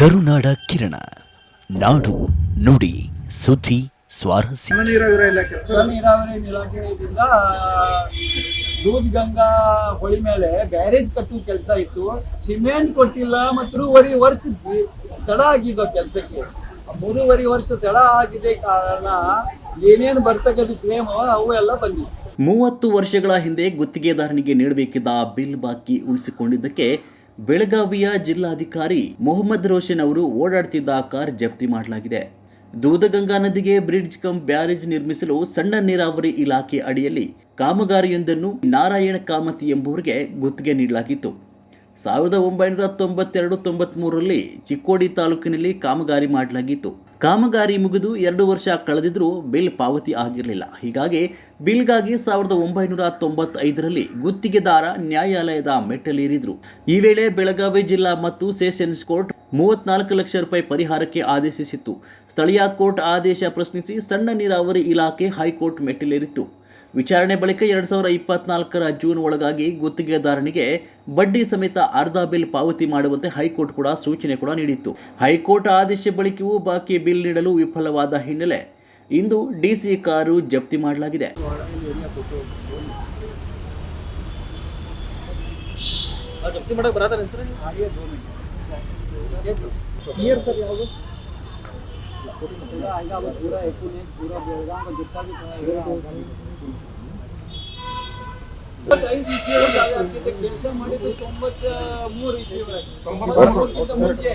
ಕರುನಾಡ ಕಿರಣ. ನಾಡು ನುಡಿ ಸುದ್ದಿ ಸ್ವಾರಸ್ಯ. ನೀರಾವರಿ ಇಲಾಖೆ. ಸಣ್ಣ ನೀರಾವರಿ ಇಲಾಖೆಯಿಂದ ದೂದ್ ಗಂಗಾ ಹೊಳಿ ಮೇಲೆ ಬ್ಯಾರೇಜ್ ಕಟ್ಟುವ ಕೆಲಸ ಇತ್ತು. ಸಿಮೆಂಟ್ ಕೊಟ್ಟಿಲ್ಲ ಮತ್ತು ವರಿ ವರ್ಷ ತಡ ಆಗಿದ್ದು ಕೆಲಸಕ್ಕೆ. ಮೂರುವರಿ ವರ್ಷ ತಡ ಆಗಿದೆ ಕಾರಣ ಏನೇನು ಬರ್ತಕ್ಕಂಥ ಕ್ಲೇಮ್ ಅವು ಎಲ್ಲ ಬಂದಿವೆ. ಮೂವತ್ತು ವರ್ಷಗಳ ಹಿಂದೆ ಗುತ್ತಿಗೆದಾರನಿಗೆ ನೀಡಬೇಕಿದ್ದ ಬಿಲ್ ಬಾಕಿ ಉಳಿಸಿಕೊಂಡಿದ್ದಕ್ಕೆ ಬೆಳಗಾವಿಯ ಜಿಲ್ಲಾಧಿಕಾರಿ ಮೊಹಮ್ಮದ್ ರೋಷನ್ ಅವರು ಓಡಾಡ್ತಿದ್ದ ಕಾರ್ ಜಪ್ತಿ ಮಾಡಲಾಗಿದೆ. ದೂದಗಂಗಾ ನದಿಗೆ ಬ್ರಿಡ್ಜ್ ಕಂ ಬ್ಯಾರೇಜ್ ನಿರ್ಮಿಸಲು ಸಣ್ಣ ನೀರಾವರಿ ಇಲಾಖೆ ಅಡಿಯಲ್ಲಿ ಕಾಮಗಾರಿಯೊಂದನ್ನು ನಾರಾಯಣ ಕಾಮತಿ ಎಂಬುವರಿಗೆ ಗುತ್ತಿಗೆ ನೀಡಲಾಗಿತ್ತು. ಸಾವಿರದ ಒಂಬೈನೂರ ತೊಂಬತ್ತೆರಡು ತೊಂಬತ್ಮೂರರಲ್ಲಿ ಚಿಕ್ಕೋಡಿ ತಾಲೂಕಿನಲ್ಲಿ ಕಾಮಗಾರಿ ಮಾಡಲಾಗಿತ್ತು. ಕಾಮಗಾರಿ ಮುಗಿದು ಎರಡು ವರ್ಷ ಕಳೆದಿದ್ರೂ ಬಿಲ್ ಪಾವತಿ ಆಗಿರಲಿಲ್ಲ. ಹೀಗಾಗಿ ಬಿಲ್ಗಾಗಿ ಸಾವಿರದ ಒಂಬೈನೂರ ತೊಂಬತ್ತೈದರಲ್ಲಿ ಗುತ್ತಿಗೆದಾರ ನ್ಯಾಯಾಲಯದ ಮೆಟ್ಟಲೇರಿದ್ರು. ಈ ವೇಳೆ ಬೆಳಗಾವಿ ಜಿಲ್ಲಾ ಮತ್ತು ಸೆಷನ್ಸ್ ಕೋರ್ಟ್ ಮೂವತ್ನಾಲ್ಕು ಲಕ್ಷ ರೂಪಾಯಿ ಪರಿಹಾರಕ್ಕೆ ಆದೇಶಿಸಿತ್ತು. ಸ್ಥಳೀಯ ಕೋರ್ಟ್ ಆದೇಶ ಪ್ರಶ್ನಿಸಿ ಸಣ್ಣ ನೀರಾವರಿ ಇಲಾಖೆ ಹೈಕೋರ್ಟ್ ಮೆಟ್ಟಿಲೇರಿತ್ತು. ವಿಚಾರಣೆ ಬಳಿಕ ಎರಡ್ ಸಾವಿರದ ಇಪ್ಪತ್ನಾಲ್ಕರ ಜೂನ್ ಒಳಗಾಗಿ ಗುತ್ತಿಗೆದಾರನಿಗೆ ಬಡ್ಡಿ ಸಮೇತ ಅರ್ಧ ಬಿಲ್ ಪಾವತಿ ಮಾಡುವಂತೆ ಹೈಕೋರ್ಟ್ ಕೂಡ ಸೂಚನೆ ಕೂಡ ನೀಡಿತ್ತು. ಹೈಕೋರ್ಟ್ ಆದೇಶ ಬಳಿಕವೂ ಬಾಕಿ ಬಿಲ್ ನೀಡಲು ವಿಫಲವಾದ ಹಿನ್ನೆಲೆ ಇಂದು ಡಿಸಿ ಕಾರು ಜಪ್ತಿ ಮಾಡಲಾಗಿದೆ. ಜಪ್ತಿ ಮಾಡಕ್ ಬರತಾರ ಸರ್ ನೀರು ಸರ್ ಯಾವುದು ಹಂಗ ಪೂರ ಎಕುನೆ ಪೂರ ಬೆಳಗಾಂ जितना भी ಇಪ್ಪತ್ತೈದು ಇಸ್ವಿಯೊಳಗೆ ಕೆಲಸ ಮಾಡಿದ್ದು ತೊಂಬತ್ತ ಮೂರು ಇಸ್ವಿಯೊಳಗೆ ಮುಂಚೆ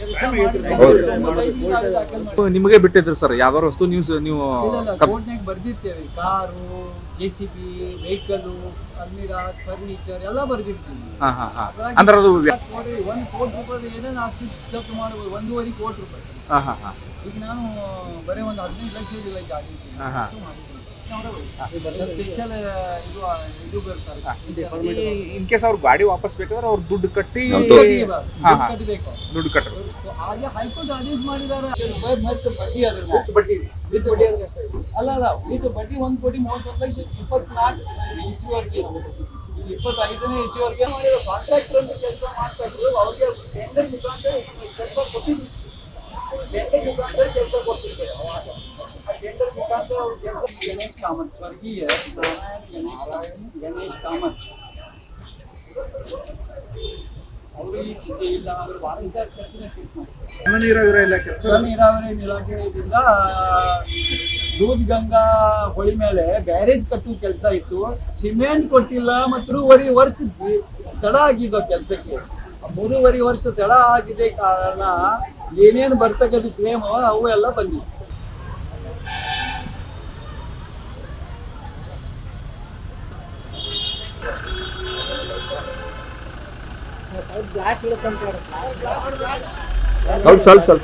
ಕೆಲಸ ಮಾಡಿದ್ದು ತೊಂಬತ್ತೈದರಿಂದ ಅದು ದಾಖಲೆ ಮಾಡಿ ನಿಮಗೆ ಬಿಟ್ಟಿದ್ರು ಸರ್ ಯಾವ್ದಾರು ವಸ್ತು ನೀವು ಸ- ನೀವು ಕಬ್- ಕೋರ್ಟ್ನಾಗ ಬರ್ದಿರ್ತೇವೆ car J C B vehicle almirah furniture ಎಲ್ಲ ಬರ್ದಿರ್ತೀವಿ ಹಾ ಹಾ ಹಾ ಅಂದ್ರೆ ಅದು ವ್ಯ- ನೋಡಿ ಒಂದು ಕೋಟಿ ರೂಪಾಯಿ ಏನೇನು ಆಸ್ತಿ ಜಪ್ತು ಮಾಡ್ಬೋದು ಒಂದೂವರೆ ಕೋಟಿ ರೂಪಾಯಿ ಹಾ ಹಾಂ ಹಾಂ. ಈಗ ನಾನು ಬರೀ ಒಂದು ಹದಿನೈದು ಲಕ್ಷ ಹಾ, ಹಾ. ಸ್ಪೆಷಲ್ ಇದು. ಇದು ಬರ್ತಾರೆ. ಇನ್ ಕೇಸ್ ಅವ್ರ ಗಾಡಿ ವಾಪಸ್ ಬೇಕಾದ್ರೆ ಅವ್ರು ದುಡ್ಡು ಕಟ್ಟಿ. ಕಟ್ಟಬೇಕು ದುಡ್ಡು ಕಟ್ಟರು ಹಾಗೆ ಹೈಕೋರ್ಟ್ ಆದೇಶ ಮಾಡಿದ್ದಾರೆ. ಮತ್ತೆ ಬಡ್ಡಿ ಅದ್ರ ಬಡ್ಡಿ. ವಿತ್ ಬಡ್ಡಿ ಅಲ್ಲ ಅಲ್ಲ ವಿತ್ ಬಡ್ಡಿ ಒಂದ್ ಕೋಟಿ ಮೂವತ್ತೊಂದು ಲಕ್ಷ ಇಪ್ಪತ್ನಾಲ್ಕು ಇಸ್ವಿವರೆಗೆ. ಇಪ್ಪತ್ತೈದನೇ ಇಸ್ವಿವರೆಗೆ ಕಾಂಟ್ರಾಕ್ಟರ್ ಅಂತ ಕೆಲಸ ಮಾಡ್ತಾ ಇದ್ರು. ಅವ್ರಿಗೆ ಟೆಂಡರ್ ಮುಖಾಂತರ ಕೆಲಸ ಕೊಟ್ಟಿದ್ರು. ಗಣೇಶ್ ಕಾಮತ್ ಈ ನೀರಾವರಿ ಇಲಾಖೆ ನೀರಾವರಿ ಇಲಾಖೆಯಿಂದ ದೂದ್ ಗಂಗಾ ಹೊಳಿ ಮೇಲೆ ಬ್ಯಾರೇಜ್ ಕಟ್ಟುವ ಕೆಲಸ ಇತ್ತು. ಸಿಮೆಂಟ್ ಕೊಟ್ಟಿಲ್ಲ, ಮತ್ತು ವರಿ ವರ್ಷ ತಡ ಆಗಿದ್ದು ಕೆಲಸಕ್ಕೆ. ಮೂರುವರೆ ವರ್ಷ ತಡ ಆಗಿದೆ ಕಾರಣ ಏನೇನು ಬರ್ತಕ್ಕಂಥ ಕ್ಲೇಮ್ ಅವು ಎಲ್ಲ ಬಂದಿವೆ. ಸ್ವಲ್ಪ ಸ್ವಲ್ಪ ಸ್ವಲ್ಪ.